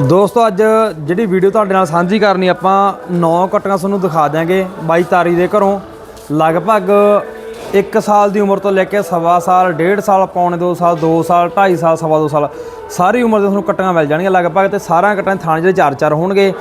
ਦੋਸਤੋ, ਅੱਜ ਜਿਹੜੀ ਵੀਡੀਓ ਤੁਹਾਡੇ ਨਾਲ ਸਾਂਝੀ ਕਰਨੀ, ਆਪਾਂ ਨੌ ਕਟੀਆਂ ਤੁਹਾਨੂੰ ਦਿਖਾ ਦਿਆਂਗੇ ਬਾਈ ਤਾਰੀ ਦੇ ਘਰੋਂ। ਲਗਭਗ 1 ਸਾਲ ਦੀ ਉਮਰ ਤੋਂ ਲੈ ਕੇ ਸਵਾ ਸਾਲ, ਡੇਢ ਸਾਲ, ਪੌਣੇ 2 ਸਾਲ 2 ਸਾਲ 2.5 ਸਾਲ, ਸਵਾ 2 ਸਾਲ, ਸਾਰੀ ਉਮਰ ਦੇ ਤੁਹਾਨੂੰ ਕਟੀਆਂ ਮਿਲ ਜਾਣਗੀਆਂ। ਲਗਭਗ ਤੇ ਸਾਰਾ ਕਟੀਆਂ ਥਾਣੇ ਜਿਹੜੇ ਚਾਰ ਚਾਰ ਹੋਣਗੇ।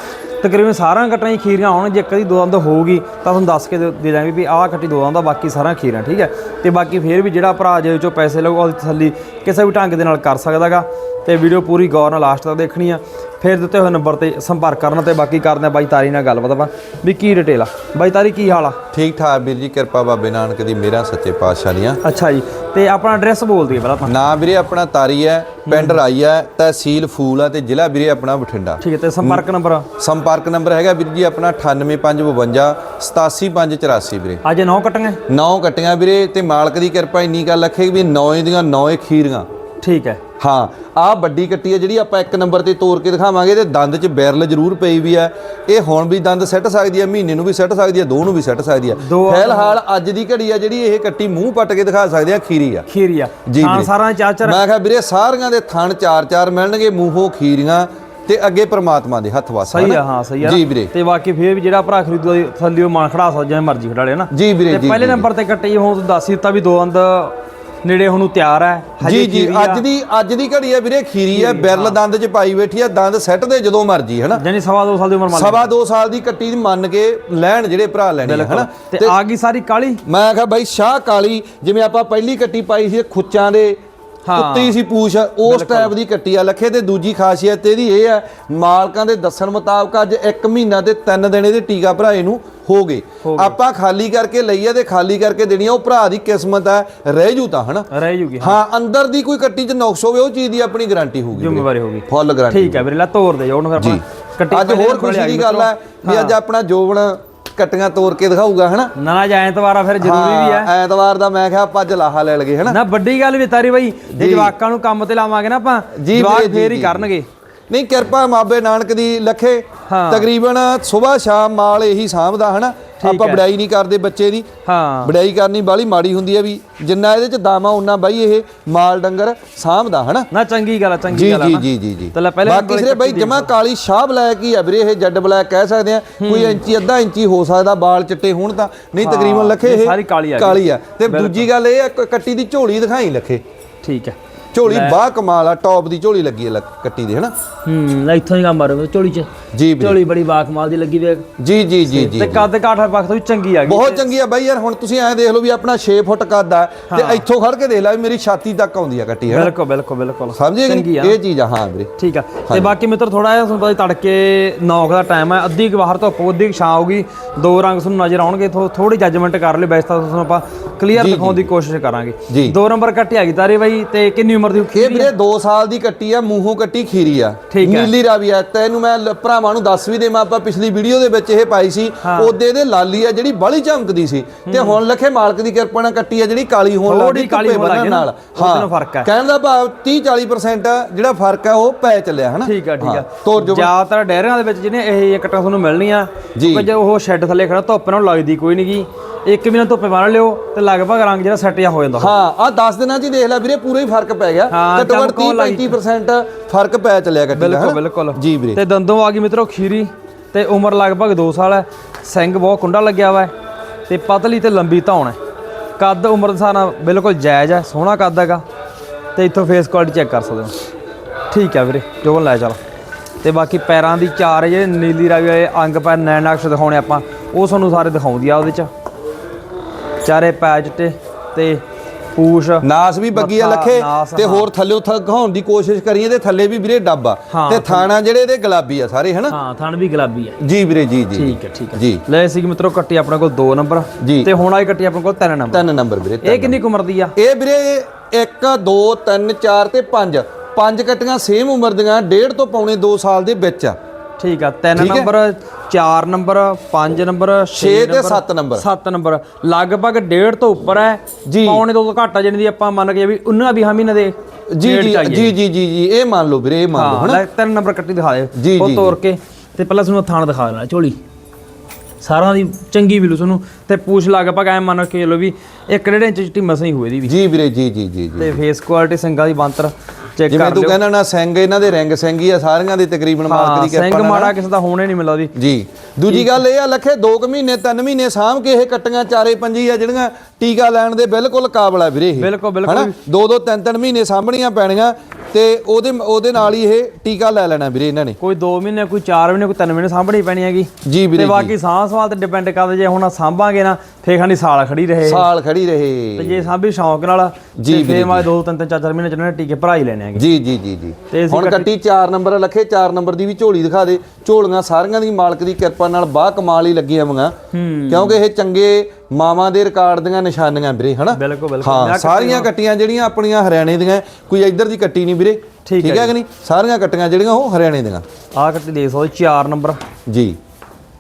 ਤਕਰੀਬਨ ਸਾਰਿਆਂ ਕਟੀਆਂ ਹੀ ਖੀਰੀਆਂ ਹੋਣ ਜੇ ਕਦੀ ਦੋ ਦੰਦ ਹੋਊਗੀ ਤਾਂ ਤੁਹਾਨੂੰ ਦੱਸ ਕੇ ਦੇ ਦੇ ਦਾਂਗੇ ਵੀ ਆਹ ਕੱਟੀ ਦੋ ਦੰਦ ਆ ਬਾਕੀ ਸਾਰਿਆਂ ਖੀਰਾਂ ਠੀਕ ਹੈ? ਤੇ ਬਾਕੀ ਫੇਰ ਵੀ ਜਿਹੜਾ ਭਰਾ ਜੇ ਚੋਂ ਪੈਸੇ ਲਊਗਾ ਉਹਦੀ ਤਸੱਲੀ ਕਿਸੇ ਵੀ ਢੰਗ ਦੇ ਨਾਲ ਕਰ ਸਕਦਾਗਾ। ਤੇ ਵੀਡੀਓ ਪੂਰੀ ਗੌਰ ਨਾਲ ਲਾਸਟ ਤੱਕ ਦੇਖਣੀ ਆ। ਫਿਰ ਦਿੱਤੇ ਹੋਏ ਨੰਬਰ ਤੇ ਸੰਪਰਕ ਕਰਨਾ ਤੇ ਬਾਕੀ ਕਰਦੇ ਆ ਬਾਈ ਤਾਰੀ ਨਾਲ ਗੱਲਬਾਤ ਆਪਾਂ। ਵੀ ਕੀ ਡਿਟੇਲ ਆ? ਬਾਈ ਤਾਰੀ ਕੀ ਹਾਲ ਆ? ਠੀਕ ਠਾਕ ਵੀਰ ਜੀ ਕਿਰਪਾ ਬਾਬੇ ਨਾਨਕ ਦੀ ਮੇਰਾ ਸੱਚੇ ਪਾਤਸ਼ਾਹ ਦੀਆਂ। ਅੱਛਾ ਜੀ ਤੇ ਆਪਣਾ ਐਡਰੈਸ ਬੋਲ ਦਈਏ ਪਹਿਲਾਂ ਆਪਾਂ। ਨਾਂ ਵੀਰੇ ਆਪਣਾ ਤਾਰੀ ਹੈ ਪਿੰਡ ਰਾਈ ਹੈ ਤਹਿਸੀਲ ਫੂਲ ਹੈ ਤੇ ਜ਼ਿਲ੍ਹਾ ਵੀਰੇ ਆਪਣਾ ਬਠਿੰਡਾ। ਠੀਕ ਹੈ ਤੇ ਸੰਪਰਕ ਨੰਬਰ ਸੰਪਰਕ ਨੰਬਰ ਹੈਗਾ ਵੀਰ ਜੀ ਆਪਣਾ 98552 87584 ਵੀਰੇ। ਅੱਜ ਨੌ ਕਟੀਆਂ ਨੌ ਕੱਟੀਆਂ ਵੀਰੇ ਤੇ ਮਾਲਕ ਦੀ ਕਿਰਪਾ ਇੰਨੀ ਗੱਲ ਰੱਖੇ ਵੀ ਨੌ ਦੀਆਂ ਨੌ ਹੀ ਖੀਰੀਆਂ। ਠੀਕ ਹੈ। ਹਾਂ ਆਹ ਵੱਡੀ ਕੱਟੀ ਹੈ ਜਿਹੜੀ ਆਪਾਂ ਇੱਕ ਨੰਬਰ ਤੇ ਤੋੜ ਕੇ ਦਿਖਾਵਾਂਗੇ ਤੇ ਦੰਦ 'ਚ ਬੈਰਲ ਜ਼ਰੂਰ ਪਈ ਵੀ ਹੈ। ਇਹ ਹੁਣ ਵੀ ਦੰਦ ਸੱਟ ਸਕਦੀ ਹੈ ਮਹੀਨੇ ਨੂੰ ਵੀ ਸੱਟ ਸਕਦੀ ਹੈ ਦੋ ਨੂੰ ਵੀ ਸੱਟ ਸਕਦੀ ਹੈ। ਦੋ ਫਿਲਹਾਲ ਅੱਜ ਦੀ ਘੜੀ ਆ ਜਿਹੜੀ ਇਹ ਕੱਟੀ ਮੂੰਹ ਪੱਟ ਕੇ ਦਿਖਾ ਸਕਦੇ ਆ ਖੀਰੀ ਆ। ਖੀਰੀ ਆ। ਜੀ ਹਾਂ। ਸਾਰਾ ਚਾਰ ਚਾਰ ਮੈਂ ਕਿਹਾ ਵੀਰੇ ਸਾਰੀਆਂ ਦੇ ਥਣ ਚਾਰ ਚਾਰ ਮਿਲਣਗੇ ਮੂੰਹੋਂ ਖੀਰੀਆਂ। ਤੇ ਅੱਗੇ ਪ੍ਰਮਾਤਮਾ ਦੇ ਹੱਥ ਵਸ ਸਹੀ ਆ ਹਾਂ ਸਹੀ ਆ ਜੀ ਵੀਰੇ। ਤੇ ਬਾਕੀ ਫੇਰ ਵੀ ਜਿਹੜਾ ਭਰਾ ਖਰੀਦੂ ਥੱਲਿਓ ਮਾਨ ਖੜਾ ਸਕਦਾ ਜਿਵੇਂ ਮਰਜ਼ੀ ਖੜਾ ਲਿਆ ਨਾ ਜੀ ਵੀਰੇ ਤੇ ਪਹਿਲੇ। ਨੰਬਰ ਤੇ ਕੱਟੀ ਹੁਣ ਤੁਸੀਂ ਦੱਸ ਹੀ ਦਿੱਤਾ ਵੀ ਦੋ ਅੰਦ ਨੇੜੇ ਹੁਣ ਨੂੰ ਤਿਆਰ ਹੈ ਜੀ ਜੀ। ਅੱਜ ਦੀ ਅੱਜ ਦੀ ਘੜੀ ਆ ਵੀਰੇ ਖੀਰੀ ਆ ਬਿਰਲ ਦੰਦ 'ਚ ਪਾਈ ਬੈਠੀ ਆ ਦੰਦ ਸੈੱਟ ਦੇ ਜਦੋਂ ਮਰਜ਼ੀ ਹਨਾ? ਜਾਨੀ ਸਵਾ ਦੋ ਸਾਲ ਦੀ ਉਮਰ ਮੰਨ ਸਵਾ ਦੋ ਸਾਲ ਦੀ ਕੱਟੀ ਮੰਨ ਕੇ ਲੈਣ ਜਿਹੜੇ ਭਰਾ ਲੈਣੇ ਹਨਾ? ਤੇ ਆ ਗਈ ਸਾਰੀ ਕਾਲੀ? ਮੈਂ ਕਿਹਾ ਬਾਈ ਸ਼ਾਹ ਕਾਲੀ ਜਿਵੇਂ ਆਪਾਂ ਪਹਿਲੀ ਕੱਟੀ ਪਾਈ ਸੀ ਖੁੱਚਾਂ ਦੇ ਹਾਂ। ਕੁੱਤੀ ਸੀ ਪੂਛ ਉਸ ਟਾਈਪ ਦੀ ਕੱਟੀ ਆ। ਲੱਖੇ ਤੇ ਦੂਜੀ ਖਾਸੀਅਤ ਇਹਦੀ ਇਹ ਆ ਮਾਲਕਾਂ ਦੇ ਦੱਸਣ ਮੁਤਾਬਕ ਅੱਜ 1 ਮਹੀਨਾ ਤੇ 3 ਦਿਨ ਇਹਦੇ ਟੀਕਾ ਭਰਾਏ ਨੂੰ ਹੋ ਗਏ। ਆਪਾਂ ਖਾਲੀ ਕਰਕੇ ਲਈ ਆ ਤੇ ਖਾਲੀ ਕਰਕੇ ਦੇਣੀ ਆ ਉਹ ਭਰਾ ਦੀ ਕਿਸਮਤ ਆ ਰਹਿ ਜੂ ਤਾਂ ਹਨਾ? ਰਹਿ ਜੂਗੀ ਹਾਂ। ਅੰਦਰ ਦੀ ਕੋਈ ਕੱਟੀ 'ਚ ਨੁਕਸ ਹੋਵੇ ਉਹ ਚੀਜ਼ ਦੀ ਆਪਣੀ ਗਾਰੰਟੀ ਹੋਊਗੀ ਜ਼ਿੰਮੇਵਾਰੀ ਹੋਗੀ ਫੁੱਲ ਗਾਰੰਟੀ ਠੀਕ ਹੈ ਵੀਰੇ ਲੈ ਤੋਰ ਦੇ ਉਹਨੂੰ ਫਿਰ ਆਪਾਂ ਕੱਟੀ ਅੱਜ ਹੋਰ ਖੁਸ਼ੀ ਦੀ ਗੱਲ ਹੈ ਵੀ ਅੱਜ ਆਪਣਾ ਜੋਬਨ ਕੱਟੀਆਂ ਤੋੜ ਕੇ ਦਿਖਾਊਗਾ ਹਨਾ? ਨਾ ਨਾ ਜਾਂ ਐਤਵਾਰ ਆ ਫਿਰ ਜ਼ਰੂਰੀ ਵੀ ਹਾਂ, ਐਤਵਾਰ ਦਾ ਮੈਂ ਕਿਹਾ ਆਪਾਂ ਅੱਜ ਲਾਹਾ ਲੈ ਲਗੇ ਹਨਾ? ਨਾ ਵੱਡੀ ਗੱਲ ਵੀ ਤਾਰੀ ਬਾਈ ਜੇ ਜਵਾਕਾਂ ਨੂੰ ਕੰਮ ਤੇ ਲਾਵਾਂਗੇ ਨਾ ਆਪਾਂ ਜੀ ਜਵਾਕ ਫੇਰ ਹੀ। ਕਰਨਗੇ। ਨਹੀਂ ਕਿਰਪਾ ਮਾਬੇ ਨਾਨਕ ਦੀ ਲੱਖੇ। ਹਾਂ। ਤਕਰੀਬਨ ਸਵੇਰ ਸ਼ਾਮ ਮਾਲ ਇਹੀ ਸਾਂਭਦਾ ਹਨਾ? ਆਪਾਂ। ਵਡਾਈ ਨਹੀਂ ਕਰਦੇ ਬੱਚੇ ਦੀ। ਹਾਂ। ਵਡਾਈ ਕਰਨੀ ਬਾਲੀ ਮਾੜੀ ਹੁੰਦੀ ਹੈ ਵੀ ਜਿੰਨਾ ਇਹਦੇ ਚ ਦਾਮਾ ਉਹਨਾਂ ਬਾਈ ਇਹ ਮਾਲ ਡੰਗਰ ਸਾਂਭਦਾ ਹਨਾ? ਨਾ ਚੰਗੀ ਗੱਲ ਆ ਚੰਗੀ ਗੱਲ ਆ ਜੀ ਜੀ ਜੀ ਜੀ। ਤੇ ਪਹਿਲੇ ਬਾਕੀ ਸਿਰੇ ਬਾਈ ਜਮਾ ਕਾਲੀ ਸ਼ਾਹ ਬਲੈਕ ਹੀ ਆ ਵੀਰੇ ਇਹ ਜੱਡ ਬਲੈਕ ਕਹਿ ਸਕਦੇ ਆ। ਕੋਈ ਇੰਚੀ ਅੱਧਾ ਇੰਚੀ ਹੋ ਸਕਦਾ ਬਾਲ ਚਿੱਟੇ ਹੋਣ ਤਾਂ। ਨਹੀਂ ਤਕਰੀਬਨ ਲੱਖੇ ਇਹ ਸਾਰੀ ਕਾਲੀ ਆ। ਕਾਲੀ ਆ। ਤੇ ਦੂਜੀ ਗੱਲ ਇਹ ਆ ਕੱਟੀ ਦੀ ਝੋਲੀ ਦਿਖਾਈ ਲੱਖੇ। ਠੀਕ ਹੈ। ਝੋਲੀ ਬਾ ਕਮਾਲ ਆ ਟੌਪ ਦੀ ਝੋਲੀ ਲੱਗੀ ਹੈ ਕੱਟੀ ਦੀ ਹਨਾ? ਹੂੰ ਲੈ ਇੱਥੋਂ ਹੀ ਕੰਮ ਮਾਰੋ ਝੋਲੀ ਚ। ਜੀ ਵੀਰੇ ਝੋਲੀ ਬੜੀ ਬਾਕਮਾਲ ਦੀ ਲੱਗੀ ਵੇ। ਜੀ ਜੀ ਜੀ ਜੀ ਤੇ ਕੱਦ ਕਾਠ ਪੱਖ ਤੋਂ ਵੀ ਚੰਗੀ ਆ ਗਈ। ਬਹੁਤ ਚੰਗੀ ਆ ਬਾਈ ਯਾਰ ਹੁਣ ਤੁਸੀਂ ਐਂ ਦੇਖ ਲਓ ਵੀ ਆਪਣਾ 6 ਫੁੱਟ ਕੱਦ ਆ ਤੇ ਇੱਥੋਂ ਖੜ ਕੇ ਦੇਖ ਲੈ ਵੀ ਮੇਰੀ ਛਾਤੀ ਤੱਕ ਆਉਂਦੀ ਆ ਕੱਟੀ ਹੈ ਬਿਲਕੁਲ ਬਿਲਕੁਲ ਬਿਲਕੁਲ। ਸਮਝੇ ਕਿ ਚੰਗੀ? ਆ। ਇਹ ਚੀਜ਼ ਆ ਹਾਂ ਵੀਰੇ। ਠੀਕ ਆ। ਤੇ ਬਾਕੀ ਮਿੱਤਰ ਥੋੜਾ ਜਿਹਾ ਤੁਹਾਨੂੰ ਪਤਾ ਤੜਕੇ 9 ਦਾ ਟਾਈਮ ਹੈ ਅੱਧੀ ਕੁ ਬਾਹਰ ਧੁੱਪ ਅੱਧੀ ਕੁ ਛਾਂ ਆਊਗੀ ਦੋ ਰੰਗ ਤੁਹਾਨੂੰ ਨਜ਼ਰ ਆਉਣਗੇ ਥੋੜੀ ਜੱਜਮੈਂਟ ਕਰ ਲਿਓ ਵੈਸੇ ਤਾਂ ਤੁਹਾਨੂੰ ਆਪਾਂ ਕਲੀਅਰ ਦਿਖਾਉਣ ਦੀ ਕੋਸ਼ਿਸ਼ ਕਰਾਂਗੇ। ਜੀ। ਦੋ ਨੰਬਰ ਕੱਟੀ ਆ ਗਈ ਤਾਰੇ ਬਾਈ ਤੇ ਕਿੰਨੀ ਉਮਰ ਦੀ ਇਹ ਵੀਰੇ 2 ਸਾਲ ਦੀ ਕੱਟੀ ਆ ਮੂੰਹੋਂ ਕੱਟੀ ਖੀਰੀ ਆ। ਠੀਕ ਹੈ। ਨੀਲੀ ਰਾਵੀ ਆ ਤੈਨੂੰ ਮੈਂ ਲ- ਭਰਾਵਾਂ ਨੂੰ ਦੱਸ ਵੀ ਦੇਵਾਂ ਆਪਾਂ ਪਿਛਲੀ ਵੀਡੀਓ ਦੇ ਵਿੱਚ ਇਹ ਪਾਈ ਸੀ। ਉਹਦੇ ਇਹਦੇ ਲਾਲੀ ਆ ਜਿਹੜੀ ਬਾਲੀ ਚਮਕਦੀ ਸੀ। ਤੇ ਹੁਣ ਲਖੇ ਮਾਲਕ ਦੀ ਕਿਰਪਾ ਨਾਲ ਕੱਟੀ ਆ ਜਿਹੜੀ ਕਾਲੀ ਹੋਣ ਥੋੜ੍ਹੀ ਲੱਗੀ ਕਾਲੀ ਹੋਣ ਲੱਗ ਗਈ ਨਾ, ਨਾਲ। ਉਹਦੇ ਨਾਲ ਫ਼ਰਕ ਹੈ। ਕਹਿਣ ਦਾ ਭਾਵ 30 40% ਜਿਹੜਾ ਫ਼ਰਕ ਆ ਉਹ ਪੈ ਚੱਲਿਆ ਹਨਾ? ਠੀਕ ਆ ਠੀਕ ਆ। ਤੋਰ ਜੋ। ਜ਼ਿਆਦਾਤਰ ਡੈਰਿਆਂ ਦੇ ਵਿੱਚ ਜਿਹਨੇ ਇਹ ਕੱਟਾਂ ਤੁਹਾਨੂੰ ਮਿਲਣੀਆਂ ਜੀ। ਜੇ ਉਹ ਸ਼ੈੱਡ ਥੱਲੇ ਖੜਾ ਧੁੱਪ ਨਾਲ ਲੱਗਦੀ ਕੋਈ ਨਹੀਂਗੀ ਇੱਕ ਮਹੀਨਾ ਧੁੱਪੇ ਬੰਨ ਲਿਓ ਤੇ ਲਗਭਗ ਰੰਗ ਜਿਹੜਾ ਸੈੱਟ ਜਾ ਹੋ ਜਾਂਦਾ ਹਾਂ ਆ 10 ਦਿਨਾਂ ਚ ਹੀ ਦੇਖ ਲੈ ਵੀਰੇ ਪੂਰਾ ਹੀ ਫ਼ਰਕ ਪੈ ਗਿਆ ਹਾਂ, ਘੱਟੋ ਘੱਟ ਚਮਕੌਰ 30 ਲੱਗ 35% ਫ਼ਰਕ ਪੈ ਚੱਲਿਆ ਦਾ ਬਿਲਕੁਲ? ਬਿਲਕੁਲ। ਜੀ ਵੀਰੇ। ਤੇ ਦੰਦੋਂ ਆ ਗਈ ਮਿੱਤਰੋ ਖੀਰੀ ਤੇ ਉਮਰ ਲਗਭਗ 2 ਸਾਲ ਹੈ। ਸਿੰਘ ਬਹੁਤ ਕੁੰਡਾ ਲੱਗਿਆ ਵਾ ਤੇ ਪਤਲੀ ਤੇ ਲੰਬੀ ਧੌਣ ਹੈ। ਕੱਦ ਉਮਰ ਨਾਲ ਬਿਲਕੁਲ ਜਾਇਜ਼ ਹੈ ਸੋਹਣਾ ਕੱਦ ਹੈਗਾ। ਤੇ ਇੱਥੋਂ ਫੇਸ ਕੁਆਲਿਟੀ ਚੈੱਕ ਕਰ ਸਕਦੇ ਹੋ। ਠੀਕ ਹੈ ਵੀਰੇ ਜੋ ਲੈ ਚੱਲ। ਤੇ ਬਾਕੀ ਪੈਰਾਂ ਦੀ ਚਾਰ ਜਿਹੜੇ ਨੀਲੀ ਰਾਵੀ ਵਾਲੇ ਅੰਗ ਪੈਰ ਨੈਣ ਅਕਸ਼ ਦਿਖਾਉਣੇ ਆਪਾਂ। ਉਹ ਤੁਹਾਨੂੰ ਸਾਰੇ ਦਿਖਾਉਂਦੀ ਆ ਉਹਦੇ ਚ। ਚਾਰੇ ਪੈਰ ਚਿੱਟੇ ਤੇ ਪੂਛ। ਨਾਸ ਵੀ ਬੱਗੀ ਆ ਲੱਖੇ ਤੇ। ਹੋਰ ਥੱਲੇ ਦਿਖਾਉਣ ਦੀ ਕੋਸ਼ਿਸ਼ ਕਰੀਏ ਤੇ ਥੱਲੇ ਵੀ ਵੀਰੇ ਡੱਬ ਆ। ਤੇ ਥਾਣਾ ਜਿਹੜੇ ਇਹਦੇ ਗੁਲਾਬੀ ਆ ਸਾਰੇ ਹਨਾ? ਹਾਂ ਥਣ ਵੀ ਗੁਲਾਬੀ ਹੈ ਜੀ ਵੀਰੇ ਜੀ ਜੀ। ਠੀਕ ਹੈ ਠੀਕ ਹੈ ਜੀ। ਲੈ ਸੀ ਮਿੱਤਰੋ ਕੱਟੀ ਆਪਣੇ ਕੋਲ 2 ਨੰਬਰ। ਤੇ ਹੁਣ ਆਈ ਕੱਟੀ ਆਪਣੇ ਕੋਲ 3 ਨੰਬਰ। ਤਿੰਨ ਨੰਬਰ ਵੀਰੇ ਇਹ ਕਿੰਨੀ ਉਮਰ ਦੀ ਆ? ਇਹ ਵੀਰੇ 1 2 3 4 ਤੇ 5 ਪੰਜ ਕੱਟੀਆਂ ਸੇਮ ਉਮਰ ਦੀਆਂ ਡੇਢ ਤੋਂ ਪੌਣੇ 2 ਸਾਲ ਦੇ ਵਿੱਚ ਆ। ਠੀਕ ਆ 3 ਨੰਬਰ 4 ਨੰਬਰ 5 ਨੰਬਰ 6 ਛੇ ਤੇ ਸੱਤ ਨੰਬਰ। 7 ਨੰਬਰ। ਲਗਭਗ ਡੇਢ ਤੋਂ ਉੱਪਰ ਹੈ। ਜੀ। ਪੌਣੇ ਤੋਂ ਘੱਟ ਆ ਜਿਹਨਾਂ ਦੀ ਆਪਾਂ ਮੰਨ ਕੇ ਵੀ ਉਹਨਾਂ ਵੀ ਹਮੀ ਨਾ ਦੇ ਜੀ ਡੇਢ ਜੀ ਚ ਆਈਏ। ਜੀ ਜੀ ਜੀ ਜੀ ਇਹ ਮੰਨ ਲਓ ਵੀਰੇ ਇਹ ਮੰਨ ਲਓ ਹਾਂ ਹਨਾ? ਲੈ 3 ਨੰਬਰ ਕੱਟੀ ਦਿਖਾ ਦੇ ਉਹ ਜੀ, ਤੋੜ ਕੇ। ਤੇ ਪਹਿਲਾਂ ਤੁਹਾਨੂੰ ਥਾਣ ਦਿਖਾ ਦੇਣਾ ਝੋਲੀ। ਸਾਰਾਂ ਦੀ ਚੰਗੀ ਮਿਲੂ ਤੁਹਾਨੂੰ। ਤੇ ਪੂਛ ਲਗਭਗ ਐ ਮੰਨ ਕੇ ਲੋ ਵੀ 1.5 ਇੰਚ ਚਿੱਟੀ ਮਸਾਂ ਹੀ ਹੋਏ ਦੀ ਵੀ। ਜੀ ਵੀਰੇ ਜੀ ਜੀ ਜੀ ਜੀ। ਤੇ ਫੇਸ ਕੁਆਲਿਟੀ ਸਿੰਗਾਂ ਦੀ ਬੰਤਰ ਜਿਵੇਂ ਤੂੰ ਕਹਿੰਦਾ ਨਾ ਸਿੰਘ ਇਹਨਾਂ ਦੇ ਰਿੰਗ ਸਿੰਘ ਹੀ ਆ ਸਾਰੀਆਂ ਦੇ ਤਕਰੀਬਨ ਮਾਲਕ ਦੀ ਕਿਰਪਾ ਸਿੰਘ ਮਾੜਾ ਕਿਸੇ ਦਾ ਹੋਣੇ ਨਹੀਂ ਮਿਲਦਾ ਵੀ ਜੀ। ਦੂਜੀ ਗੱਲ ਇਹ ਆ ਲੱਖੇ 2 ਮਹੀਨੇ 3 ਮਹੀਨੇ ਸਾਂਭ ਕੇ ਇਹ ਕੱਟੀਆਂ ਚਾਰੇ ਪੰਜੀ ਆ ਜਿਹੜੀਆਂ ਟੀਕਾ ਲੈਣ ਦੇ ਬਿਲਕੁਲ ਕਾਬਲ ਆ ਵੀਰੇ ਇਹ। ਬਿਲਕੁਲ, ਬਿਲਕੁਲ। ਦੋ ਦੋ ਤਿੰਨ ਤਿੰਨ ਮਹੀਨੇ ਸਾਂਭਣੀਆਂ ਪੈਣੀਆਂ ਤੇ ਉਹਦੇ ਉਹਦੇ ਨਾਲ ਹੀ ਇਹ ਟੀਕਾ ਲੈ ਲੈਣਾ ਵੀਰੇ ਇਹਨਾਂ ਨੇ। ਕੋਈ 2 ਮਹੀਨੇ ਕੋਈ 4 ਮਹੀਨੇ ਕੋਈ 3 ਮਹੀਨੇ ਸਾਂਭਣੀ ਪੈਣੀ ਹੈਗੀ। ਜੀ ਵੀਰੇ ਤੇ ਜੀ। ਬਾਕੀ ਸਾਂਭ ਸਵਾਲ ਤੇ ਡਿਪੈਂਡ ਕਰਦਾ ਜੇ ਹੁਣ ਸਾਂਭਾਂਗੇ ਨਾ ਫੇਰ ਖਾਨੀ ਸਾਲ ਖੜੀ ਰਹੇ। ਸਾਲ ਖੜੀ ਤੇ ਰਹੇ ਜੇ ਸਾਂਭੀ ਸ਼ੌਂਕ ਨਾਲ ਜੀ ਤੇ ਫੇਰ ਮੈਂ 2 3 3 4 ਮਹੀਨੇ ਚ ਉਹਨਾਂ ਨੇ ਟੀਕੇ ਭਰਾ ਹੀ ਲੈਣੇ। ਹੈਗੇ। ਜੀ ਜੀ ਜੀ ਜੀ। ਅਸੀਂ ਹੁਣ ਕੱਟੀ 4 ਨੰਬਰ ਲੱਖੇ 4 ਨੰਬਰ ਦੀ ਵੀ ਝੋਲੀ ਦਿਖਾ ਦੇ। ਝੋਲੀਆਂ ਸਾਰੀਆਂ ਦੀ ਮਾਲਕ ਦੀ ਕਿਰਪਾ ਨਾਲ ਬਾਹ ਕਮਾਲ ਹੀ ਲੱਗੀਆਂ ਮੰਗਾ ਕਿਉਂਕਿ ਇਹ ਚੰਗੇ ਮਾਵਾਂ ਦੇ ਰਿਕਾਰਡ ਦੀਆਂ ਨਿਸ਼ਾਨੀਆਂ ਵੀਰੇ ਹਨਾ? ਬਿਲਕੁਲ ਬਿਲਕੁਲ। ਹਾਂ ਸਾਰੀਆਂ ਕੱਟੀਆਂ ਜਿਹੜੀਆਂ ਆਪਣੀਆਂ ਹਰਿਆਣੇ ਦੀਆਂ ਕੋਈ ਇੱਧਰ ਦੀ ਕੱਟੀ ਨਹੀਂ ਵੀਰੇ। ਠੀਕ ਹੈ ਕਿ ਨਹੀਂ? ਸਾਰੀਆਂ ਕੱਟੀਆਂ ਜਿਹੜੀਆਂ ਉਹ ਹਰਿਆਣੇ ਦੀਆਂ। ਆਹ ਕੱਟੀ ਦੇਖ ਸਕਦੇ 4 ਨੰਬਰ। ਜੀ।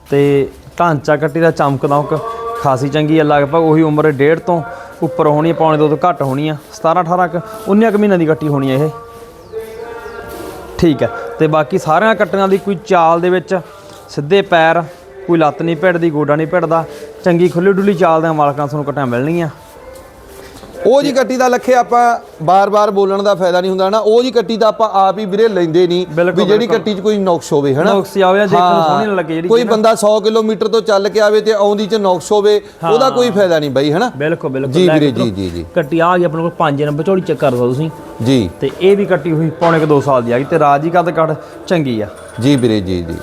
ਤੇ ਢਾਂਚਾ ਕੱਟੀ ਦਾ ਚਮਕ ਦਮਕ ਖਾਸੀ ਚੰਗੀ ਹੈ ਲਗਭਗ ਉਹੀ ਉਮਰ ਡੇਢ ਤੋਂ। ਉੱਪਰ ਹੋਣੀ ਆ, ਪੌਣੇ ਦੋ ਤੋਂ ਘੱਟ ਹੋਣੀ ਆ। 17 18 ਕ 19 ਕੁ ਮਹੀਨਿਆਂ ਦੀ ਕੱਟੀ ਹੋਣੀ ਹੈ ਇਹ। ਠੀਕ ਹੈ ਤੇ ਬਾਕੀ ਸਾਰਿਆਂ ਕੱਟੀਆਂ ਦੀ ਕੋਈ ਚਾਲ ਦੇ ਵਿੱਚ ਸਿੱਧੇ ਪੈਰ, ਕੋਈ ਲੱਤ ਨਹੀਂ ਭਿੜਦੀ, ਗੋਡਾ ਨਹੀਂ ਭਿੜਦਾ, ਚੰਗੀ ਖੁੱਲੀ ਡੁੱਲੀ ਚਾਲ ਦੇ ਮਾਲਕਾਂ ਤੁਹਾਨੂੰ ਕੱਟਾਂ ਮਿਲਣਗੀਆਂ ਉਹ ਜੀ ਕੱਟੀ ਦਾ ਲੱਖੇ ਆਪਾਂ ਬਾਰ-ਬਾਰ ਬੋਲਣ ਦਾ ਫਾਇਦਾ ਨਹੀਂ ਹੁੰਦਾ ਨਾ ਉਹ ਜੀ ਕੱਟੀ ਦਾ ਆਪਾਂ ਆਪ ਹੀ ਵੀਰੇ ਲੈਂਦੇ ਨਹੀਂ ਵੀ ਜਿਹੜੀ ਕੱਟੀ 'ਚ ਕੋਈ ਨੁਕਸ ਹੋਵੇ ਹਨਾ? ਨੁਕਸ ਆਵੇ ਦੇਖਣ ਨੂੰ ਸੋਹਣੀ ਲੱਗੇ ਜਿਹੜੀ ਕੋਈ ਬੰਦਾ 100 ਕਿਲੋਮੀਟਰ ਤੋਂ ਚੱਲ ਕੇ ਆਵੇ ਤੇ ਆਉਂਦੀ 'ਚ ਨੁਕਸ ਹੋਵੇ ਉਹਦਾ ਕੋਈ ਫਾਇਦਾ ਨਹੀਂ ਬਾਈ ਹਨਾ? ਬਿਲਕੁਲ ਬਿਲਕੁਲ। ਜੀ ਵੀਰੇ ਕੇ ਜੀ ਜੀ ਜੀ। ਕੱਟੀ ਆ ਗਈ ਆਪਣੇ ਕੋਲ 5 ਨੰਬਰ ਝੋਲੀ ਚੈੱਕ ਕਰ ਸਕਦੇ ਤੁਸੀਂ। ਜੀ। ਤੇ ਇਹ ਵੀ ਕੱਟੀ ਹੋਈ ਪੌਣੇ ਕੁ 2 ਸਾਲ ਦੀ ਆ ਗਈ ਤੇ ਰਾਜੀ ਕੱਦ ਕੱਟ ਚੰਗੀ ਆ। ਜੀ ਵੀਰੇ ਜੀ ਜੀ।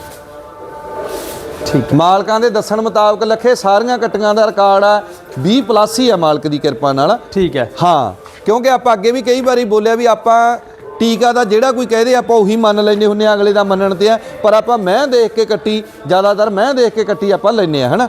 ਠੀਕ। ਮਾਲਕਾਂ ਦੇ ਦੱਸਣ ਮੁਤਾਬਕ ਲੱਖੇ ਸਾਰੀਆਂ ਕੱਟੀਆਂ ਦਾ ਰਿਕਾਰਡ ਆ 20 ਪਲੱਸ ਹੀ ਆ ਮਾਲਕ ਦੀ ਕਿਰਪਾ ਨਾਲ। ਠੀਕ ਹੈ। ਹਾਂ ਕਿਉਂਕਿ ਆਪਾਂ ਅੱਗੇ ਵੀ ਕਈ ਵਾਰੀ ਬੋਲਿਆ ਵੀ ਆਪਾਂ ਟੀਕਾ ਦਾ ਜਿਹੜਾ ਕੋਈ ਕਹਦੇ ਆਪਾਂ ਉਹੀ ਮੰਨ ਲੈਂਦੇ ਹੁੰਨੇ ਆ ਅਗਲੇ ਦਾ ਮੰਨਣ ਤੇ ਆ। ਪਰ ਆਪਾਂ ਮੈਂ ਦੇਖ ਕੇ ਕੱਟੀ ਜ਼ਿਆਦਾਤਰ ਮੈਂ ਦੇਖ ਕੇ ਕੱਟੀ ਆਪਾਂ ਲੈਨੇ ਆ ਹਨਾ?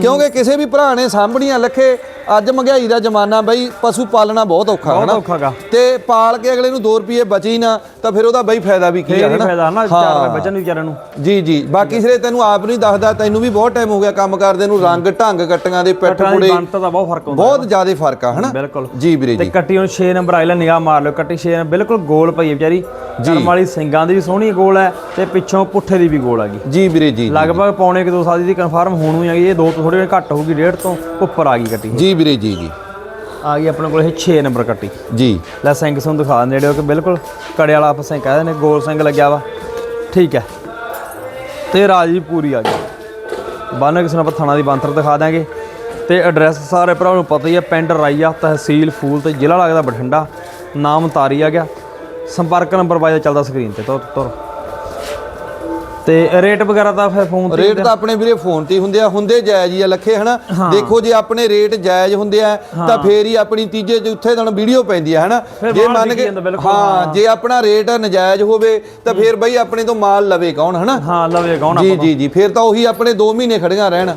ਕਿਉਂਕਿ ਕਿਸੇ ਵੀ ਭਰਾ ਨੇ ਸਾਂਭਣੀਆਂ ਲੱਖੇ ਅੱਜ ਮਹਿੰਗਾਈ ਦਾ ਜ਼ਮਾਨਾ ਬਈ ਪਸ਼ੂ ਪਾਲਣਾ ਬਹੁਤ ਔਖਾ ਹਨਾ? ਔਖਾ ਗਾ ਤੇ ਪਾਲ ਕੇ ਅਗਲੇ ਨੂੰ 2 ਰੁਪਏ ਬਚੀ ਨਾ ਤਾਂ ਫਿਰ ਉਹਦਾ ਬਈ ਫਾਇਦਾ ਵੀ ਕੀ ਹੀ ਹਨਾ? ਫਾਇਦਾ ਨਾ ਚਾਰ ਰੁਪਏ ਬਚਣ ਨੂੰ ਵਿਚਾਰਿਆਂ ਨੂੰ। ਜੀ ਜੀ। ਬਾਕੀ ਸਿਰੇ ਤੈਨੂੰ ਆਪ ਨਹੀਂ ਦੱਸਦਾ ਤੈਨੂੰ ਵੀ ਬਹੁਤ ਟਾਈਮ ਹੋ ਗਿਆ ਕੰਮ ਕਰਦੇ ਨੂੰ ਰੰਗ ਢੰਗ ਕੱਟੀਆਂ ਦੇ ਪਿੱਠ ਪੁੜੇ। ਬਣਤਰ ਦਾ ਬਹੁਤ ਫ਼ਰਕ ਹੁੰਦਾ ਬਹੁਤ ਜ਼ਿਆਦਾ ਫ਼ਰਕ ਆ ਹਨਾ? ਬਿਲਕੁਲ। ਜੀ ਵੀਰੇ ਤੇ ਜੀ। ਕੱਟੀ ਨੂੰ 6 ਨੰਬਰ ਆਈ ਲੈ ਨਿਗਾਹ ਮਾਰ ਲਿਓ ਕੱਟੀ 6 ਬਿਲਕੁਲ ਗੋਲ ਪਈ ਹੈ ਵਿਚਾਰੀ। ਕਰਮ ਵਾਲੀ ਸਿੰਘਾਂ ਦੀ ਵੀ ਸੋਹਣੀ ਗੋਲ ਹੈ ਤੇ ਪਿੱਛੋਂ ਪੁੱਠੇ ਦੀ ਵੀ ਗੋਲ ਹੈਗੀ ਜੀ ਵੀਰੇ ਜੀ ਲਗਭਗ ਪੌਣੇ ਕਿ 2 ਸਾਲ ਦੀ ਕਨਫਰਮ ਹੋਣ ਨੂੰ ਹੈਗੀ ਇਹ ਦੋ ਤੋਂ ਥੋੜੀ ਘੱਟ ਹੋਊਗੀ ਡੇਢ ਤੋਂ ਉੱਪਰ ਆ ਗਈ ਕੱਟੀ। ਜੀ ਵੀਰੇ ਜੀ ਜੀ। ਆ ਗਈ ਆਪਣੇ ਕੋਲ ਇਹ 6 ਨੰਬਰ ਕੱਟੀ। ਜੀ। ਲੈ ਸਿੰਘ ਤੁਹਾਨੂੰ ਦਿਖਾ ਦਿੰਦੇ ਜਿਹੜੇ ਕਿ ਬਿਲਕੁਲ ਕੜੇ ਵਾਲਾ ਆਪਾਂ ਸਿੰਘ ਕਹਿੰਦੇ ਨੇ ਗੋਲ ਸਿੰਘ ਲੱਗਿਆ ਵਾ। ਠੀਕ ਹੈ। ਤੇ ਰਾਜੀ ਪੂਰੀ ਆ ਗਈ। ਬੰਨ ਕਿਸੇ ਨੂੰ ਆਪਾਂ ਥਾਣਾ ਦੀ ਬੰਤਰ ਦਿਖਾ ਦਾਂਗੇ ਤੇ ਐਡਰੈਸ ਸਾਰੇ ਭਰਾਵਾਂ ਨੂੰ ਪਤਾ ਹੀ ਹੈ ਪਿੰਡ ਰਾਈਆ ਤਹਿਸੀਲ ਫੂਲ ਤੇ ਜ਼ਿਲ੍ਹਾ ਲੱਗਦਾ ਬਠਿੰਡਾ। ਨਾਮ ਤਾਰੀ ਆ ਗਿਆ। ਸੰਪਰਕ ਨੰਬਰ ਬਾਈ ਦਾ ਚੱਲਦਾ ਸਕਰੀਨ ਤੇ ਤੁਰ ਤੁਰ। ਤੇ ਰੇਟ ਵਗੈਰਾ ਤਾਂ ਫਿਰ ਫੋਨ ਤੇ ਰੇਟ ਤਾਂ ਆਪਣੇ ਵੀਰੇ ਫੋਨ ਤੇ ਹੁੰਦੇ ਆ ਹੁੰਦੇ ਜਾਇਜ਼ ਹੀ ਆ ਲੱਖੇ ਹਨਾ? ਦੇਖੋ ਜੇ ਆਪਣੇ ਰੇਟ ਜਾਇਜ਼ ਹੁੰਦੇ ਆ ਤਾਂ ਫੇਰ ਹੀ ਆਪਣੀ ਤੀਜੇ ਚੌਥੇ ਦਿਨ ਵੀਡੀਓ ਪੈਂਦੀ ਆ ਹਨਾ? ਜੇ ਮੰਨ ਕੇ ਹਾਂ ਜੇ ਆਪਣਾ ਰੇਟ ਨਜਾਇਜ਼ ਹੋਵੇ ਤਾਂ ਫੇਰ ਬਈ ਆਪਣੇ ਤੋਂ ਮਾਲ ਲਵੇ ਕੌਣ ਹਨਾ? ਹਾਂ ਲਵੇ ਕੌਣ ਜੀ ਜੀ ਜੀ ਫੇਰ ਤਾਂ ਉਹੀ ਆਪਣੇ 2 ਮਹੀਨੇ ਖੜੀਆਂ ਰਹਿਣ।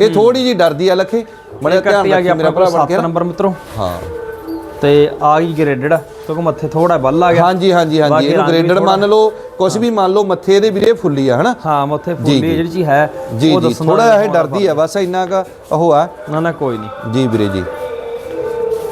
ਇਹ ਥੋੜੀ ਜੀ ਡਰਦੀ ਆ ਲੱਖੇ। ਬੜੇ ਧਿਆਨ ਰੱਖੀ ਮੇਰਾ ਭਰਾ ਬਣ ਕੇ 7 ਨਾ। ਨੰਬਰ ਮਿੱਤਰੋ। ਹਾਂ। ਤੇ ਆ ਗਈ ਗ੍ਰੇਡਡ ਕਿਉਂਕਿ ਮੱਥੇ ਥੋੜਾ ਬੱਲ ਆ ਗਿਆ। ਹਾਂਜੀ ਹਾਂਜੀ ਹਾਂਜੀ। ਇਹਨੂੰ ਗ੍ਰੇਡਡ ਮੰਨ ਲਓ ਕੁਝ ਵੀ ਮੰਨ ਲਓ ਮੱਥੇ ਦੇ ਵੀਰੇ ਫੁੱਲੀ ਆ ਹਨਾ? ਹਾਂ ਮੱਥੇ ਫੁੱਲੀ ਜਿਹੜੀ ਚੀਜ਼ ਹੈ ਜੀ ਉਹ ਦੱਸਣ ਥੋੜਾ ਇਹ ਡਰਦੀ ਆ ਬਸ ਇੰਨਾ ਕ ਉਹ ਆ। ਨਾ ਨਾ ਕੋਈ ਨਹੀਂ। ਜੀ ਵੀਰੇ ਜੀ।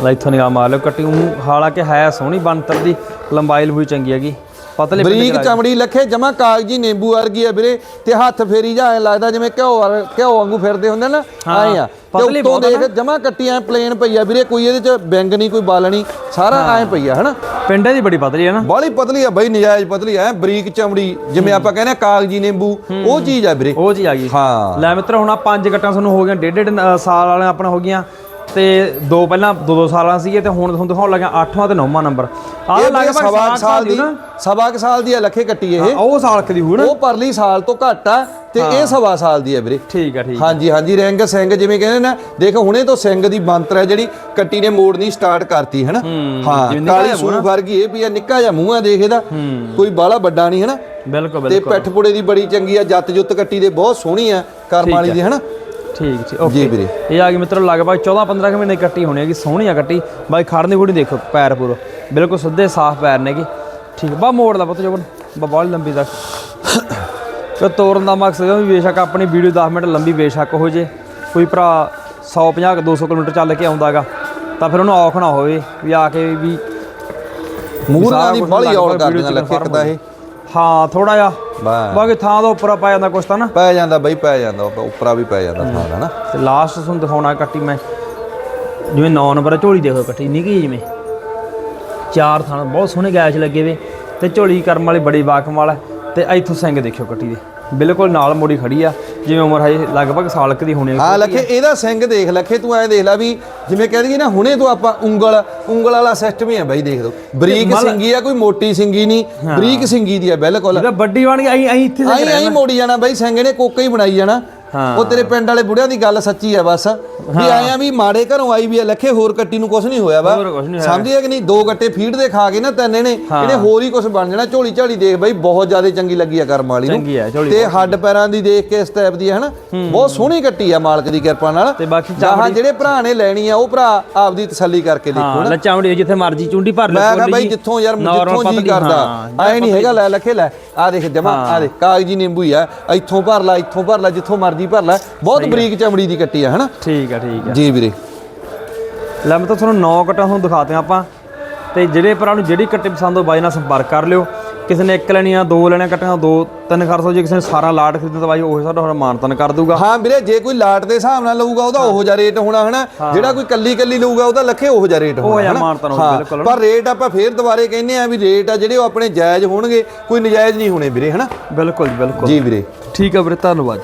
ਲੈ ਇੱਥੋਂ ਨਿਗਾਹ ਮਾਰ ਲਿਓ ਕੱਟੀ ਨੂੰ ਹਾਲਾਂਕਿ ਹੈ ਸੋਹਣੀ ਬਣਤਰ ਦੀ ਲੰਬਾਈ ਲੰਬੂਈ ਚੰਗੀ ਹੈਗੀ। ਪਤਲੇ ਬਰੀਕ ਚਮੜੀ ਲੱਖੇ ਜਮਾ ਕਾਗਜੀ ਨਿੰਬੂ ਵਰਗੀ ਆ ਵੀਰੇ ਤੇ ਹੱਥ ਫੇਰੀ ਜਾ ਐ ਲੱਗਦਾ ਜਿਵੇਂ ਘਿਓ ਵਰ- ਘਿਓ ਵਾਂਗੂ ਫਿਰਦੇ ਹੁੰਦੇ ਨਾ ਆਏ ਆ। ਤੇ ਪਤਲੀ ਉੱਤੋਂ ਆ ਦੇਖ ਜਮਾ ਕੱਟੀ ਐ ਪਲੇਨ ਪਈ ਆ ਵੀਰੇ ਕੋਈ ਇਹਦੇ ਚ ਬੈਂਗ ਨਹੀਂ ਕੋਈ ਬਾਲ ਨਹੀਂ ਸਾਰਾ ਐ ਪਈ ਆ ਹਨਾ? ਪਿੰਡੇ ਦੀ ਬੜੀ ਪਤਲੀ ਹੈ ਨਾ। ਬਾਲੀ ਪਤਲੀ ਆ ਬਈ ਨਜਾਇਜ਼ ਪਤਲੀ ਐ ਬਰੀਕ ਚਮੜੀ ਜਿਵੇਂ ਆਪਾਂ ਕਹਿੰਦੇ ਆ ਕਾਗਜੀ ਨਿੰਬੂ ਉਹ ਚੀਜ਼ ਆ ਵੀਰੇ। ਉਹ ਚੀਜ਼ ਆ ਗਈ। ਹਾਂ। ਲੈ ਮਿੱਤਰ ਹੁਣ ਆ ਪੰਜ ਗੱਟਾਂ ਤੁਹਾਨੂੰ ਹੋ ਗਈਆਂ ਡੇਢ ਡੇਢ ਸਾਲ ਵਾਲੀਆਂ ਆਪਣਾ ਹੋ ਗਈਆਂ। ਤੇ ਦੋ ਪਹਿਲਾਂ ਦੋ ਦੋ ਸਾਲਾਂ ਸੀਗੇ ਤੇ ਹੁਣ ਤੁਹਾਨੂੰ ਦਿਖਾਉਣ ਲੱਗਾ 8ਵਾਂ ਤੇ 9ਵਾਂ ਨੰਬਰ। ਆਹ ਲਗਭਗ ਸਵਾ ਕੁ ਸਾਲ ਦੀ ਸਵਾ ਕੁ ਸਾਲ ਦੀ ਆ ਲੱਖੇ ਕੱਟੀ ਇਹ। ਉਹ ਸਾਲ ਕ ਦੀ ਨਾ। ਉਹ ਪਰਲੀ ਸਾਲ ਤੋਂ ਘੱਟ ਆ ਤੇ ਇਹ ਸਵਾ ਸਾਲ ਦੀ ਆ ਵੀਰੇ। ਠੀਕ ਆ ਠੀਕ ਹਾਂਜੀ ਹਾਂਜੀ ਰਿੰਗ ਸਿੰਘ ਜਿਵੇਂ ਕਹਿੰਦੇ ਨਾ ਦੇਖ ਹੁਣੇ ਤੋਂ ਸਿੰਘ ਦੀ ਬੰਤਰ ਹੈ ਜਿਹੜੀ ਕੱਟੀ ਨੇ ਮੋੜਨੀ ਸਟਾਰਟ ਕਰਤੀ ਹੈ ਨਾ ਹਾਂ ਕਾਲੀ ਸੂਰ ਵਰਗੀ ਇਹ ਵੀ ਆ ਨਿੱਕਾ ਜਿਹਾ ਮੂੰਹ ਆ ਦੇਖ ਇਹਦਾ। ਕੋਈ ਬਾਲਾ ਵੱਡਾ ਨਹੀਂ ਹੈ ਨਾ ਬਿਲਕੁਲ ਤੇ ਬਿਲਕੁਲ। ਪਿੱਠ ਪੁੜੇ ਦੀ ਬੜੀ ਚੰਗੀ ਆ ਜੱਤ ਜੁੱਤ ਕੱਟੀ ਦੇ ਬਹੁਤ ਸੋਹਣੀ ਆ ਕਰਮ ਵਾਲੀ ਦੀ ਹੈ ਨਾ ਠੀਕ ਠੀਕ ਜੀ ਓਕੇ ਵੀਰੇ। ਇਹ ਆ ਗਈ ਮਿੱਤਰੋ ਲਗਭਗ 14 15 ਮਹੀਨੇ ਕੱਟੀ ਹੋਣੀ ਹੈਗੀ ਸੋਹਣੀ ਆ ਕੱਟੀ। ਬਾਈ ਖੜਨੀ ਗੁੜੀ ਦੇਖੋ ਪੈਰ ਪੂਰੋ। ਬਿਲਕੁਲ ਸਿੱਧੇ ਸਾਫ਼ ਪੈਰ ਨੇਗੇ। ਠੀਕ ਬਾ ਮੋੜ ਦਾ ਪੁੱਤ ਜੋਬਨ। ਬਾਹਲੀ ਲੰਬੀ ਤੱਕ। ਤੇ ਤੋਰਨ ਦਾ ਮਕਸਦ ਵੀ ਬੇਸ਼ੱਕ ਆਪਣੀ ਵੀਡੀਓ 10 ਮਿੰਟ ਲੰਬੀ ਬੇਸ਼ੱਕ ਹੋ ਜੇ। ਕੋਈ ਭਰਾ 150 200 ਕਿਲੋਮੀਟਰ ਚੱਲ ਕੇ ਆਉਂਦਾਗਾ ਤਾਂ ਫਿਰ ਉਹਨੂੰ ਔਖ ਨਾ ਹੋਵੇ ਵੀ ਆ ਕੇ ਵੀ ਮੂਹਰਾਂ ਦੀ ਔੜ video ਕਰਦੀਆਂ ਤਾਂ ਇਹ। ਹਾਂ ਥੋੜਾ ਜਿਹਾ ਬਾਕੀ ਥਾਂ ਦਾ ਉੱਪਰ ਪੈ ਜਾਂਦਾ ਕੁਛ ਤਾਂ ਨਾ। ਪੈ ਜਾਂਦਾ ਬਈ ਪੈ ਜਾਂਦਾ। ਉੱਪਰ- ਵੀ ਪੈ ਜਾਂਦਾ ਥਾਂ ਦਾ ਨਾ। ਤੇ ਲਾਸਟ ਤੁਹਾਨੂੰ ਦਿਖਾਉਣਾ ਕੱਟੀ ਮੈਂ। ਜਿਵੇਂ 9 ਨੰਬਰ ਝੋਲੀ ਦੇਖੋ ਕੱਟੀ ਨਿੱਕੀ ਜਿਹੀ ਜਿਵੇਂ। ਚਾਰ ਥਣ ਬਹੁਤ ਸੋਹਣੇ ਗੈਸ਼ ਲੱਗੇ ਵੇ। ਤੇ ਝੋਲੀ ਕਰਮ ਵਾਲੀ ਬੜੀ ਬਾਕਮ ਵਾਲਾ। ਤੇ ਇੱਥੋਂ ਸਿੰਘ ਦੇਖਿਓ ਕੱਟੀ ਦੇ। ਬਿਲਕੁਲ ਨਾਲ ਮੋੜੀ ਖੜੀ ਆ ਜਿਵੇਂ ਉਮਰ ਹੈ ਲਗਭਗ ਸਾਲ ਕੁ ਦੀ ਹੋਣੀ ਆ। ਹਾਂ ਲੱਖੇ ਇਹਦਾ ਸਿੰਘ ਦੇਖ ਲੱਖੇ ਤੂੰ ਐ ਦੇਖ ਲੈ ਵੀ ਜਿਵੇਂ ਕਹਿ ਦਈਏ ਨਾ ਹੁਣੇ ਤੋਂ ਆਪਾਂ ਉਂਗਲ ਉਂਗਲ ਵਾਲਾ ਸਿਸਟਮ ਹੀ ਹੈ ਬਾਈ ਦੇਖ ਦੋ ਬਰੀਕ ਸਿੰਗੀ ਆ ਕੋਈ ਮੋਟੀ ਸਿੰਗੀ ਨਹੀਂ ਬਰੀਕ ਸਿੰਗੀ ਦੀ ਆ ਬਿਲਕੁਲ ਵੱਡੀ ਬਣ ਗਈ ਅਸੀਂ ਇੱਥੇ ਆਈ ਆਈ ਮੋੜੀ ਜਾਣਾ ਬਾਈ ਸਿੰਘ ਨੇ ਕੋਕਾ ਹੀ ਬਣਾਈ ਜਾਣਾ। ਉਹ ਤੇਰੇ ਪਿੰਡ ਵਾਲੇ ਬੁੜਿਆਂ ਦੀ ਗੱਲ ਸੱਚੀ ਆ ਬਸ। ਵੀ ਆਏ ਆ ਵੀ ਮਾੜੇ ਘਰੋਂ ਆਈ ਵੀ ਆ ਲੱਖੇ ਹੋਰ ਕੱਟੀ ਨੂੰ ਕੁਝ ਨਹੀਂ ਹੋਇਆ ਵਾ। ਹੋਰ ਕੁਛ ਨਹੀਂ ਸਮਝਿਆ ਕਿ ਨਹੀਂ? ਦੋ ਗੱਟੇ ਫੀਡ ਦੇ ਖਾ ਕੇ ਨਾ ਤੈਨੇ ਨੇ ਇਹਨੇ ਹੋਰ ਹੀ ਕੁਝ ਬਣ ਜਾਣਾ। ਝੋਲੀ ਝਾਲੀ ਦੇਖ ਬਾਈ ਬਹੁਤ ਜ਼ਿਆਦਾ ਚੰਗੀ ਲੱਗੀ ਆ ਕਰਮ ਵਾਲੀ ਨੂੰ। ਚੰਗੀ ਆ ਝੋਲੀ ਤੇ ਹੱਡ ਪੈਰਾਂ ਦੀ ਦੇਖ ਕੇ ਇਸ ਟਾਈਪ ਦੀ ਹੈ ਹਨਾ? ਬਹੁਤ ਸੋਹਣੀ ਕੱਟੀ ਆ ਮਾਲਕ ਦੀ ਕਿਰਪਾ ਨਾਲ। ਤੇ ਬਾਕੀ ਜਹਾਂ ਜਿਹੜੇ ਭਰਾ ਨੇ ਲੈਣੀ ਆ ਉਹ ਭਰਾ ਆਪਦੀ ਤਸੱਲੀ ਕਰਕੇ ਦੇਖੋ ਹਾਂ ਲੱਚਾਵੜੀ ਜਿੱਥੇ ਮਰਜ਼ੀ ਚੁੰਡੀ ਭਰ ਲੈ ਮੈਂ ਕਿਹਾ ਬਾਈ ਜਿੱਥੋਂ ਯਾਰ ਜਿੱਥੋਂ ਜੀ ਕਰਦਾ। ਐ ਨਹੀਂ ਹੈਗਾ ਲੈ ਲਖੇ ਲੈ। ਆ ਦੇਖ ਜਮਾ ਆ ਦੇਖ ਕਾਗਜੀ ਨਿੰਬੂ ਹੀ ਆ। ਇੱਥੋਂ ਭਰ ਲੈ ਇੱਥੋਂ ਭਰ ਲੈ ਜਿੱਥੋਂ ਮਰਜ਼ੀ ਭਰ ਲੈ। ਬਹੁਤ ਬਰੀਕ ਚਮੜੀ ਦੀ ਕੱਟੀ ਆ ਹਨਾ? ਠੀਕ ਆ ਠੀਕ ਆ। ਜੀ ਵੀਰੇ। ਲੈ ਮੈਂ ਤਾਂ ਤੁਹਾਨੂੰ ਨੌ ਕਟਾਂ ਤੁਹਾਨੂੰ ਦਿਖਾਤੇ ਆਪਾਂ। ਤੇ ਜਿਹੜੇ ਭਰਾ ਨੂੰ ਜਿਹੜੀ ਕੱਟੀ ਪਸੰਦ ਹੋ ਬਾਈ ਨਾਲ ਸੰਪਰਕ ਕਰ ਲਿਓ। ਕਿਸੇ ਨੇ ਇੱਕ ਲੈਣੀ ਆ ਦੋ ਲੈਣੀਆਂ ਕੱਟੀਆਂ ਦੋ ਤਿੰਨ ਖਰਚ ਜੇ ਕਿਸੇ ਨੇ ਸਾਰਾ ਲਾਟ ਖਰੀਦਣਾ ਤਾਂ ਬਾਈ ਉਹ ਸਾਡਾ ਹੋਰ ਮਾਨਤਨ ਕਰ ਦੂਗਾ। ਹਾਂ ਵੀਰੇ ਜੇ ਕੋਈ ਲਾਟ ਦੇ ਹਿਸਾਬ ਨਾਲ ਲਊਗਾ ਉਹਦਾ ਉਹੋ ਜਿਹਾ ਰੇਟ ਹੋਣਾ ਹਨਾ? ਜਿਹੜਾ ਕੋਈ ਕੱਲੀ ਕੱਲੀ ਲਊਗਾ ਉਹਦਾ ਲੱਖੇ ਉਹੋ ਜਿਹਾ ਰੇਟ ਹੋਣਾ ਹਨਾ? ਮਾਨਤਾਨ ਹੋਊ, ਹਾਂ, ਬਿਲਕੁਲ। ਪਰ ਰੇਟ ਆਪਾਂ ਫੇਰ ਦੁਬਾਰੇ ਕਹਿੰਦੇ ਆ ਵੀ ਰੇਟ ਆ ਜਿਹੜੇ ਉਹ ਆਪਣੇ ਜਾਇਜ਼ ਹੋਣਗੇ ਕੋਈ ਨਜਾਇਜ਼ ਨਹੀਂ ਹੋਣੇ ਵੀਰੇ ਹਨਾ? ਬਿਲਕੁਲ ਬਿਲਕੁਲ। ਜੀ ਵੀਰੇ। ਠੀਕ ਆ ਵੀਰੇ ਧੰਨਵਾਦ